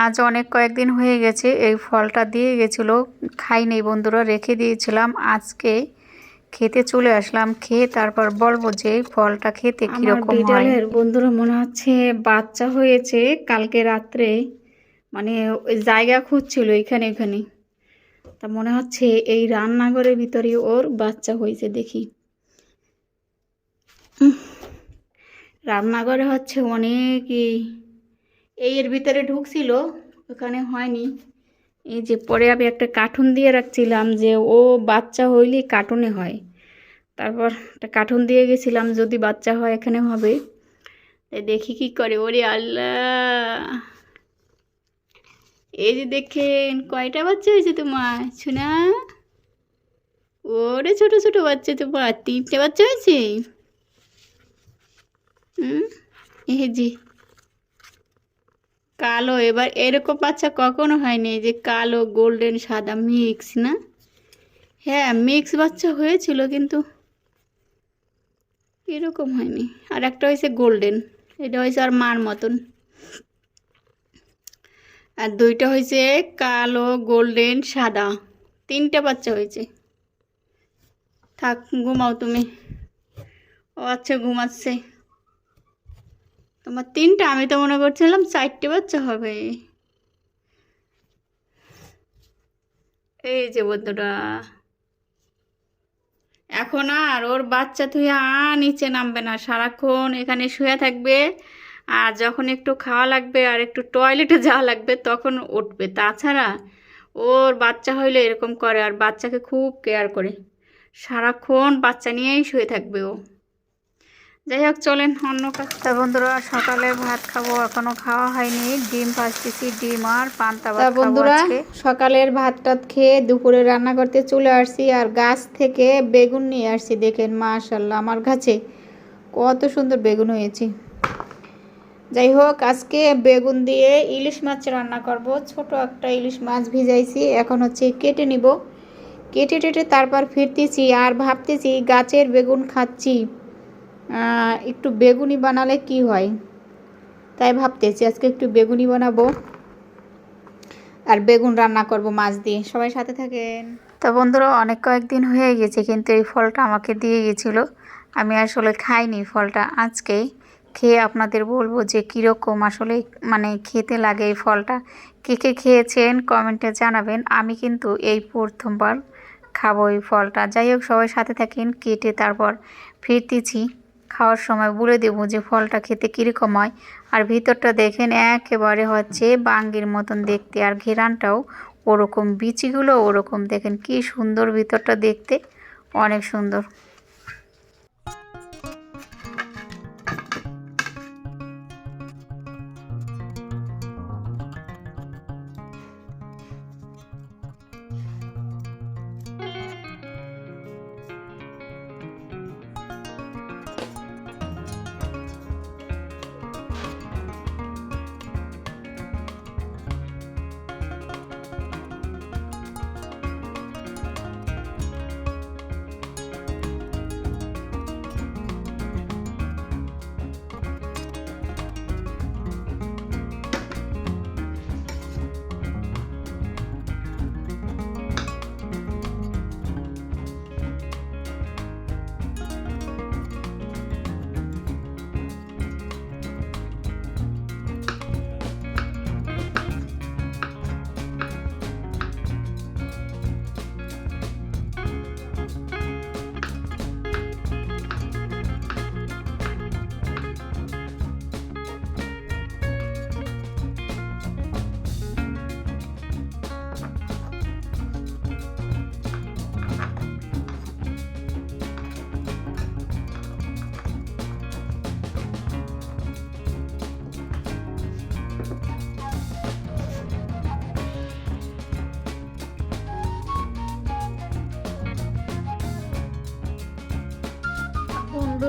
আজ অনেক কয়েকদিন হয়ে গেছে এই ফলটা দিয়ে গেছিল খাই নেই বন্ধুরা রেখে দিয়েছিলাম আজকে খেতে চলে আসলাম খেয়ে তারপর বলব যে ফলটা খেতে কীরকম হয়। বন্ধুরা মনে হচ্ছে বাচ্চা হয়েছে কালকে রাত্রে মানে ওই জায়গা খুঁজছিল এখানে এখানে। তা মনে হচ্ছে এই রান্নাঘরের ভিতরে ওর বাচ্চা হয়েছে দেখি। রান্নাঘরে হচ্ছে অনেকই এই এর ভিতরে ঢুকছিল, ওখানে হয়নি। এই যে পরে আমি একটা কার্টুন দিয়ে রাখছিলাম যে ও বাচ্চা হইলে কার্টুনে হয়। তারপর একটা কার্টুন দিয়ে গেছিলাম, যদি বাচ্চা হয় এখানে হবে। দেখি কি করে, ওরে আল্লাহ! এই যে দেখেন, কয়টা বাচ্চা হয়েছে তোমার? শোনা ওরে ছোট ছোট বাচ্চা তোমার, তিনটে বাচ্চা হয়েছে? হুম? এই যে কালো, এবার এরকম বাচ্চা কখনো হয়নি যে কালো গোল্ডেন সাদা মিক্স না? হ্যাঁ মিক্স বাচ্চা হয়েছিল কিন্তু এরকম হয়নি। আর একটা হয়েছে গোল্ডেন এটা হয়েছে আর মার মতন। আর দুইটা হয়েছে কালো গোল্ডেন সাদা, তিনটা বাচ্চা হয়েছে। থাক, ঘুমাও তুমি। ও আচ্ছা ঘুমাচ্ছে। তোমার তিনটা, আমি তো মনে করছিলাম চারটে বাচ্চা হবে। এই যে বন্ধুরা, এখন আর ওর বাচ্চা তুই আর নিচে নামবে না, সারাক্ষণ এখানে শুয়ে থাকবে আর যখন একটু খাওয়া লাগবে আর একটু টয়লেটে যাওয়া লাগবে তখন উঠবে। তাছাড়া ওর বাচ্চা হইলে এরকম করে আর বাচ্চাকে খুব কেয়ার করে। সারাক্ষণ বাচ্চা নিয়েই শুয়ে থাকবে ও। যাই হোক চলেন অন্য কাজটা বন্ধুরা সকালে ভাত খাব এখনও খাওয়া হয়নি। ডিম ভাজতেছি ডিম আর পান্তা ভাত বন্ধুরা সকালের ভাত টাত খেয়ে দুপুরে রান্না করতে চলে আসছি আর গাছ থেকে বেগুন নিয়ে আসছি দেখেন মাশাল্লাহ আমার গাছে। কত সুন্দর বেগুন হয়েছে। যাই হোক আজকে বেগুন দিয়ে ইলিশ মাছ রান্না করব। ছোট একটা ইলিশ মাছ ভিজাইছি এখন হচ্ছে কেটে নিব। কেটে টেটে তারপর ফিরতেছি আর ভাবতেছি গাছের বেগুন খাচ্ছি। একটু বেগুনি বানালে কি হয়? তাই ভাবতেছি আজকে একটু বেগুনি বানাবো আর বেগুন রান্না করব মাছ দিয়ে। সবাই সাথে থাকেন। তা বন্ধুরা, অনেক কয়েকদিন হয়ে গেছে কিন্তু এই ফলটা আমাকে দিয়ে গেছিল। আমি আসলে খাইনি ফলটা। আজকেই খেয়ে আপনাদের বলব যে কীরকম আসলে মানে খেতে লাগে এই ফলটা। কে কে খেয়েছেন কমেন্টে জানাবেন। আমি কিন্তু এই প্রথমবার খাব এই ফলটা। যাই হোক, সবাই সাথে থাকেন, কেটে তারপর ফিরতেছি। খাওয়ার সময় বলে দেবো যে ফলটা খেতে কীরকম হয়। আর ভিতরটা দেখেন একেবারে হচ্ছে বাঙ্গির মতন দেখতে। আর ঘেরানটাও ওরকম, বিচিগুলো ওরকম। দেখেন কি সুন্দর ভিতরটা দেখতে। অনেক সুন্দর।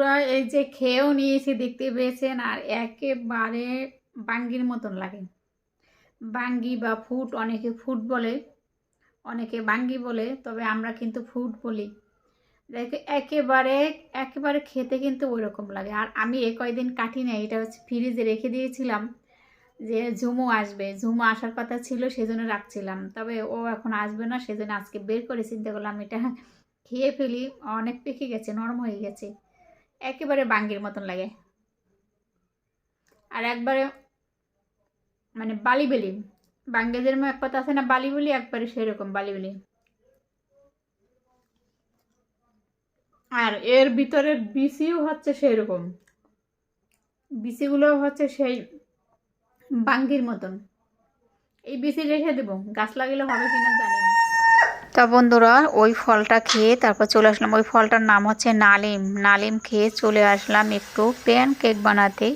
বন্ধুরা, এই যে খেয়েও নিয়েছি, দেখতে পেয়েছেন, আর একেবারে বাঙ্গির মতন লাগে। বাঙ্গি বা ফুট, অনেকে ফুট বলে, অনেকে বাঙ্গি বলে, তবে আমরা কিন্তু ফুট বলি। দেখে, একেবারে একেবারে খেতে কিন্তু ওই রকম লাগে। আর আমি এ কয়দিন কাটি না এটা হচ্ছে ফ্রিজে রেখে দিয়েছিলাম যে ঝুমু আসবে। ঝুমু আসার কথা ছিল, সেজন্য রাখছিলাম। তবে ও এখন আসবে না, সেজন্য আজকে বের করে চিন্তা করলাম, এটা খেয়ে ফেলি। অনেক পেকে গেছে, নরম হয়ে গেছে। একেবারে বাঙ্গির মতন লাগে। আর একবারে মানে বালি বেলি বাঙ্গেদের এক কথা আছে না বালি বলি একবারে সেরকম বালি বেলি আর এর ভিতরের বিসিও হচ্ছে সেই রকম বিসিগুলো হচ্ছে সেই বাঙ্গির মতন। এই বিসি রেখে দেবো। গাছ লাগালে হবে কিনা জানি তা বন্ধুরা, ওই ফলটা খেয়ে তারপর চলে আসলাম। ওই ফলটার নাম হচ্ছে নালিম। নালিম খেয়ে চলে আসলাম একটু প্যান কেক বানাতে।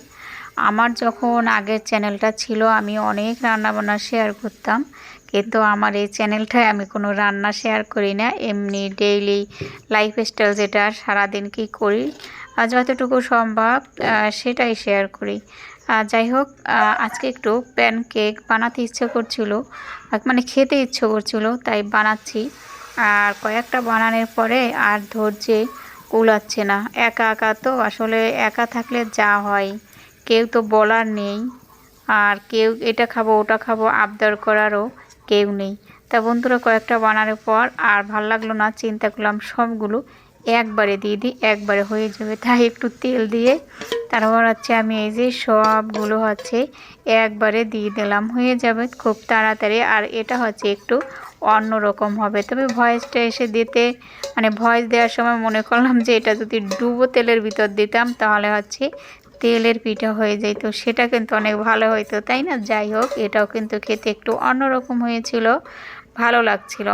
আমার যখন আগের চ্যানেলটা ছিল, আমি অনেক রান্নাবান্না শেয়ার করতাম। কিন্তু আমার এই চ্যানেলটায় আমি কোনো রান্না শেয়ার করি না। এমনি ডেইলি লাইফস্টাইল যেটা সারাদিন কী করি, আর যতটুকু সম্ভব সেটাই শেয়ার করি। যাই হোক আজকে একটু প্যান কেক বানাতে ইচ্ছে করছিল মানে খেতে ইচ্ছে করছিল, তাই বানাচ্ছি। আর কয়েকটা বানানোর পরে আর ধৈর্যে কুলাচ্ছে না। একা একা তো আসলে একা থাকলে যা হয়। কেউ তো বলার নেই। আর কেউ এটা খাব, ওটা খাব, আবদার করারও কেউ নেই। তা বন্ধুরা, কয়েকটা বানানোর পর আর ভালো লাগল না, চিন্তা করলাম সবগুলো একবারে দিয়ে দিই, একবারে হয়ে যাবে। তাই একটু তেল দিয়ে তারপর হচ্ছে আমি এই যে সবগুলো হচ্ছে একবারে দিয়ে দিলাম, হয়ে যাবে খুব তাড়াতাড়ি। আর এটা হচ্ছে একটু অন্য রকম হবে। তবে ভয়েসটা এসে দিতে মানে ভয়েস দেওয়ার সময় মনে করলাম যে এটা যদি ডুবো তেলের ভিতর দিতাম তাহলে হচ্ছে তেলের পিঠা হয়ে যেত। সেটা কিন্তু অনেক ভালো হইতো, তাই না? যাই হোক, এটাও কিন্তু খেতে একটু অন্যরকম হয়েছিল, ভালো লাগছিল।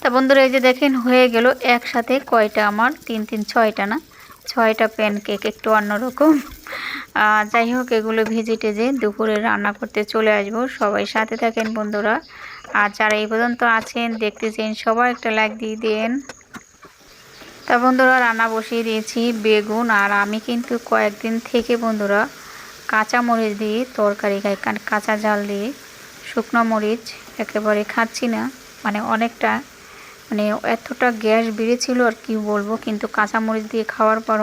তা বন্ধুরা এই যে দেখেন, হয়ে গেল একসাথে কয়টা আমার? তিন তিন, ছয়টা না? ছয়টা প্যানকেক একটু অন্যরকম যাই হোক, এগুলো ভেজে টেজে দুপুরে রান্না করতে চলে আসব। সবাই সাথে থাকেন বন্ধুরা। আর যারা এই পর্যন্ত আছেন, দেখতেছেন, সবাই একটা লাইক দিয়ে দেন তা বন্ধুরা, রান্না বসিয়ে দিয়েছি বেগুন। আর আমি কিন্তু কয়েকদিন থেকে বন্ধুরা কাঁচা মরিচ দিয়ে তরকারি খাই কাঁচা জাল দিয়ে শুকনো মরিচ একেবারে খাচ্ছি না। মানে অনেকটা মানে এতটা গ্যাস বেড়েছিল আর কি বলব, কিন্তু কাঁচামরিচ দিয়ে খাওয়ার পর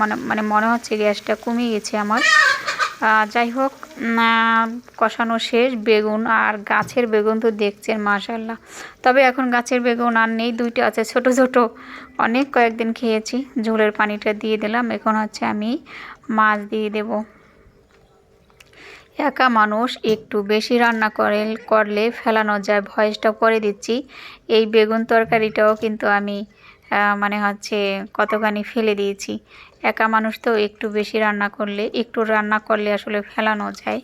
মানে মানে মনে হচ্ছে গ্যাসটা কমে গেছে আমার। যাই হোক কষানো শেষ, বেগুন আর গাছের বেগুন তো দেখছেন মাশাল্লাহ তবে এখন গাছের বেগুন আর নেই, দুইটা আছে, ছোট ছোট। অনেক কয়েকদিন খেয়েছি, ঝোলের পানিটা দিয়ে দিলাম, এখন হচ্ছে আমি মাছ দিয়ে দেব। একা মানুষ একটু বেশি রান্না করে করলে ফেলানো যায়। ভয়েসটা করে দিচ্ছি। এই বেগুন তরকারিটাও কিন্তু আমি মানে হচ্ছে কতখানি ফেলে দিয়েছি। একা মানুষ তো একটু বেশি রান্না করলে একটু রান্না করলে আসলে ফেলানো যায়।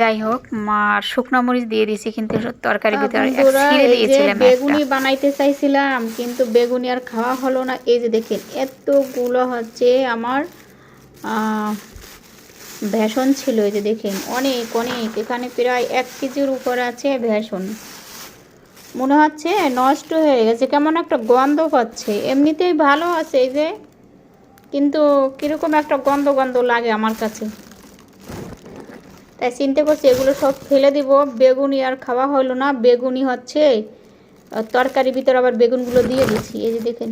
যাই হোক মার শুকনো মরিচ দিয়ে দিয়েছি কিন্তু তরকারির ভিতরে। ছিঁড়ে দিয়েছিলাম বেগুনি বানাইতে চাইছিলাম কিন্তু বেগুনি আর খাওয়া হলো না। এই যে দেখেন এতগুলো হচ্ছে আমার বেসন ছিল এই যে দেখেন, অনেক অনেক। এখানে প্রায় এক কেজির উপর আছে বেসন। মনে হচ্ছে নষ্ট হয়ে গেছে, কেমন একটা গন্ধ পাচ্ছে। এমনিতেই ভালো আছে এই যে, কিন্তু কীরকম একটা গন্ধ গন্ধ লাগে আমার কাছে। তাই চিন্তা করছি এগুলো সব ফেলে দিব। বেগুনি আর খাওয়া হলো না, বেগুনি হচ্ছে আর তরকারির ভিতরে আবার বেগুনগুলো দিয়ে দিচ্ছি। এই যে দেখেন,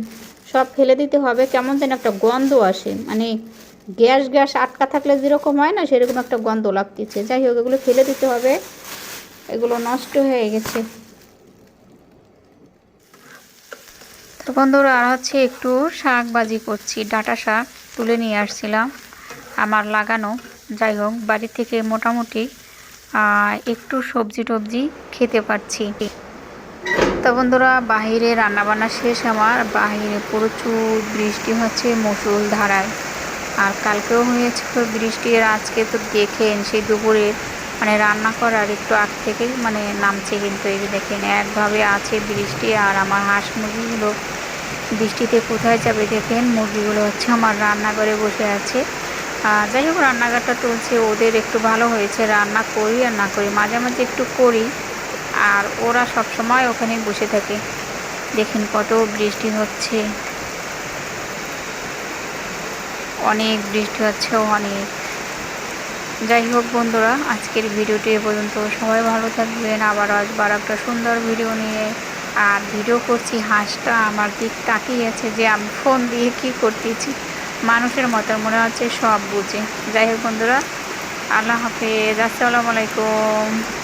সব ফেলে দিতে হবে, কেমন যেন একটা গন্ধ আসে। মানে গ্যাস গ্যাস আটকা থাকলে যেরকম হয় না, সেরকম একটা গন্ধ লাগতেছে। যাই হোক, এগুলো ফেলে দিতে হবে। এগুলো নষ্ট হয়ে গেছে। তো বন্ধুরা, আর হচ্ছে একটু শাক বাজি করছি, ডাটা শাক তুলে নিয়ে আসছিলাম আমার লাগানো। যাই হোক, বাড়ি থেকে মোটামুটি একটু সবজি টবজি খেতে পারছি। তো বন্ধুরা, বাহিরে রান্নাবান্না শেষ আমার। বাহিরে প্রচুর বৃষ্টি হচ্ছে মুসুল ধারায়। আর কালকেও হয়েছিল বৃষ্টি, আর আজকে তো দেখেন সেই দুপুরে মানে রান্না করার একটু আগ থেকেই মানে নামছে কিন্তু এই দেখেন, একভাবে আছে বৃষ্টি আর আমার হাঁস মুরগিগুলো বৃষ্টিতে কোথায় যাবে দেখেন, মুরগিগুলো হচ্ছে আমার রান্নাঘরে বসে আছে। যাই হোক রান্নাঘরটা তুলছে, ওদের একটু ভালো হয়েছে, রান্না করি আর না করি, মাঝে মাঝে একটু করি, আর ওরা সব সময় ওখানে বসে থাকে। দেখেন কত বৃষ্টি হচ্ছে। অনেক বৃষ্টি হচ্ছে, অনেক। যাই হোক বন্ধুরা, আজকের ভিডিওটি এ পর্যন্ত। সবাই ভালো থাকবেন। আবার আসবার একটা সুন্দর ভিডিও নিয়ে। আর ভিডিও করছি, হাঁসটা আমার দিক তাকিয়ে আছে যে আমি ফোন দিয়ে কি করতেছি। মানুষের মতো মনে হচ্ছে সব বুঝে। যাই হোক বন্ধুরা, আল্লাহ হাফিজ। আসসালামু আলাইকুম।